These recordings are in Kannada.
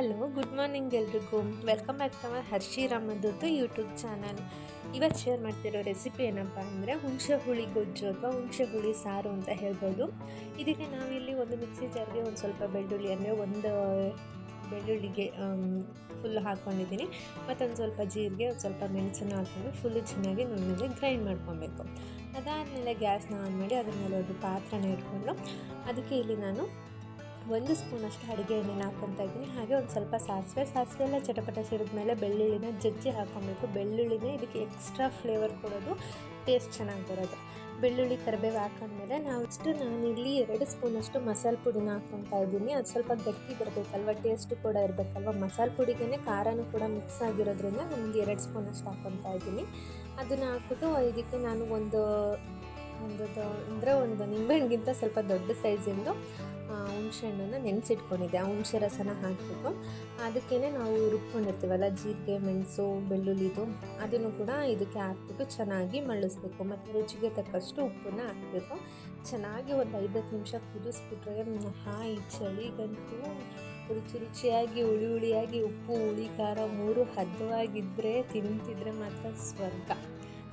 ಹಲೋ ಗುಡ್ ಮಾರ್ನಿಂಗ್ ಎಲ್ರಿಗೂ. Welcome back to our Harshi ರಾಮದದ್ದು YouTube channel ಇವತ್ತು ಶೇರ್ ಮಾಡ್ತಿರೋ ರೆಸಿಪಿ ಏನಪ್ಪ ಅಂದರೆ ಹುಣಸೆ ಹುಳಿ ಗೊಜ್ಜು ಅಥವಾ ಹುಣಸೆ ಹುಳಿ ಸಾರು ಅಂತ ಹೇಳ್ಬೋದು. ಇದಕ್ಕೆ ನಾವಿಲ್ಲಿ ಒಂದು ಮಿಕ್ಸಿ ಜಾರ್ಗೆ ಒಂದು ಸ್ವಲ್ಪ ಬೆಳ್ಳುಳ್ಳಿ, ಅಂದರೆ ಒಂದು ಬೆಳ್ಳುಳ್ಳಿಗೆ ಫುಲ್ ಹಾಕ್ಕೊಂಡಿದ್ದೀನಿ ಮತ್ತೊಂದು ಸ್ವಲ್ಪ ಜೀರಿಗೆ, ಒಂದು ಸ್ವಲ್ಪ ಮೆಣಸನ್ನು ಹಾಕ್ಕೊಂಡು ಫುಲ್ಲು ಚೆನ್ನಾಗಿ ನುಣ್ಣಗೆ ಗ್ರೈಂಡ್ ಮಾಡ್ಕೊಬೇಕು. ಅದಾದಮೇಲೆ ಗ್ಯಾಸ್ನ ಆನ್ ಮಾಡಿ ಅದ್ರ ಮೇಲೆ ಒಂದು ಪಾತ್ರನ ಇಟ್ಕೊಂಡು ಅದಕ್ಕೆ ಇಲ್ಲಿ ನಾನು ಒಂದು ಸ್ಪೂನಷ್ಟು ಅಡುಗೆ ಎಣ್ಣೆನ ಹಾಕ್ಕೊತಾ ಇದ್ದೀನಿ. ಹಾಗೆ ಒಂದು ಸ್ವಲ್ಪ ಸಾಸಿವೆ. ಸಾಸಿವೆ ಎಲ್ಲ ಚಟಪಟ ಸಿಡಿದ ಮೇಲೆ ಬೆಳ್ಳುಳ್ಳಿನ ಜಜ್ಜಿ ಹಾಕ್ಕೊಬೇಕು. ಬೆಳ್ಳುಳ್ಳಿನ ಇದಕ್ಕೆ ಎಕ್ಸ್ಟ್ರಾ ಫ್ಲೇವರ್ ಕೊಡೋದು ಟೇಸ್ಟ್ ಚೆನ್ನಾಗಿ ಬರೋದು. ಬೆಳ್ಳುಳ್ಳಿ ಕರಿಬೇವು ಹಾಕೊಂಡ್ಮೇಲೆ ನಾವು ಇಷ್ಟು ನಾನಿಲ್ಲಿ ಎರಡು ಸ್ಪೂನಷ್ಟು ಮಸಾಲೆ ಪುಡಿನ ಹಾಕ್ಕೊತಾ ಇದ್ದೀನಿ. ಅದು ಸ್ವಲ್ಪ ಗಟ್ಟಿ ಬರಬೇಕಲ್ವ? ಟೇಸ್ಟು ಕೂಡ ಇರಬೇಕಲ್ವ? ಮಸಾಲೆ ಪುಡಿಗೆ ಖಾರನೂ ಕೂಡ ಮಿಕ್ಸ್ ಆಗಿರೋದ್ರಿಂದ ನಮಗೆ ಎರಡು ಸ್ಪೂನಷ್ಟು ಹಾಕ್ಕೊತಾ ಇದ್ದೀನಿ. ಅದನ್ನು ಹಾಕ್ಬಿಟ್ಟು ಇದಕ್ಕೆ ನಾನು ಒಂದು ಒಂದು ಅಂದರೆ ಒಂದು ನಿಂಬೆಹಣ್ಣಿಗಿಂತ ಸ್ವಲ್ಪ ದೊಡ್ಡ ಸೈಜಿಂದು ಹುಣಸೆ ಹಣ್ಣನ್ನು ನೆನೆಸಿಟ್ಕೊಂಡಿದ್ದೆ. ಆ ಹುಣಸೆ ರಸನ ಹಾಕಬೇಕು ಅದಕ್ಕೇ ನಾವು ರುಬ್ಕೊಂಡಿರ್ತೀವಲ್ಲ, ಜೀರಿಗೆ, ಮೆಣಸು ಬೆಳ್ಳುಳ್ಳಿದು ಅದನ್ನು ಕೂಡ ಇದಕ್ಕೆ ಹಾಕ್ಬಿಟ್ಟು ಚೆನ್ನಾಗಿ ಮಳ್ಳಿಸ್ಬೇಕು ಮತ್ತು ರುಚಿಗೆ ತಕ್ಕಷ್ಟು ಉಪ್ಪನ್ನ ಹಾಕಬೇಕು. ಚೆನ್ನಾಗಿ ಒಂದು ಐದತ್ತು ನಿಮಿಷ ಕುದಿಸ್ಬಿಟ್ರೆ ಹಾಯಿ ಚಳಿಗಂತೂ ರುಚಿ ರುಚಿಯಾಗಿ, ಹುಳಿ ಹುಳಿಯಾಗಿ, ಉಪ್ಪು, ಹುಳಿ, ಖಾರ ಮೂರು ಹದವಾಗಿದ್ದರೆ ತಿಂತಿದ್ರೆ ಮಾತ್ರ ಸ್ವರ್ಗ.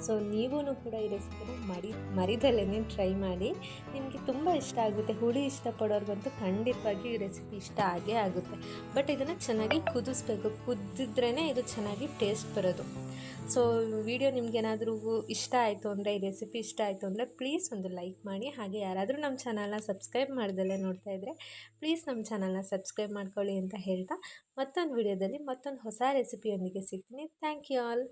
ಸೊ ನೀವೂ ಕೂಡ ಈ ರೆಸಿಪಿನ ಮರಿ ಮರಿದಲ್ಲೇ ಟ್ರೈ ಮಾಡಿ. ನಿಮಗೆ ತುಂಬ ಇಷ್ಟ ಆಗುತ್ತೆ, ಹುಳಿ ಇಷ್ಟಪಡೋರ್ಗಂತೂ ಖಂಡಿತವಾಗಿ ಈ ರೆಸಿಪಿ ಇಷ್ಟ ಆಗೇ ಆಗುತ್ತೆ. ಬಟ್ ಇದನ್ನು ಚೆನ್ನಾಗಿ ಕುದಿಸ್ಬೇಕು ಕುದ್ದಿದ್ರೇ ಇದು ಚೆನ್ನಾಗಿ ಟೇಸ್ಟ್ ಬರೋದು. ಸೊ ವಿಡಿಯೋ ನಿಮಗೇನಾದರೂ ಇಷ್ಟ ಆಯಿತು ಅಂದರೆ, ಈ ರೆಸಿಪಿ ಇಷ್ಟ ಆಯಿತು ಅಂದರೆ ಪ್ಲೀಸ್ ಒಂದು ಲೈಕ್ ಮಾಡಿ. ಹಾಗೆ ಯಾರಾದರೂ ನಮ್ಮ ಚಾನಲ್ನ ಸಬ್ಸ್ಕ್ರೈಬ್ ಮಾಡ್ದಲ್ಲೇ ನೋಡ್ತಾ ಇದ್ದರೆ ಪ್ಲೀಸ್ ನಮ್ಮ ಚಾನಲ್ನ ಸಬ್ಸ್ಕ್ರೈಬ್ ಮಾಡ್ಕೊಳ್ಳಿ ಅಂತ ಹೇಳ್ತಾ ಮತ್ತೊಂದು ವಿಡಿಯೋದಲ್ಲಿ ಮತ್ತೊಂದು ಹೊಸ ರೆಸಿಪಿಯೊಂದಿಗೆ ಸಿಗ್ತೀನಿ. Thank you all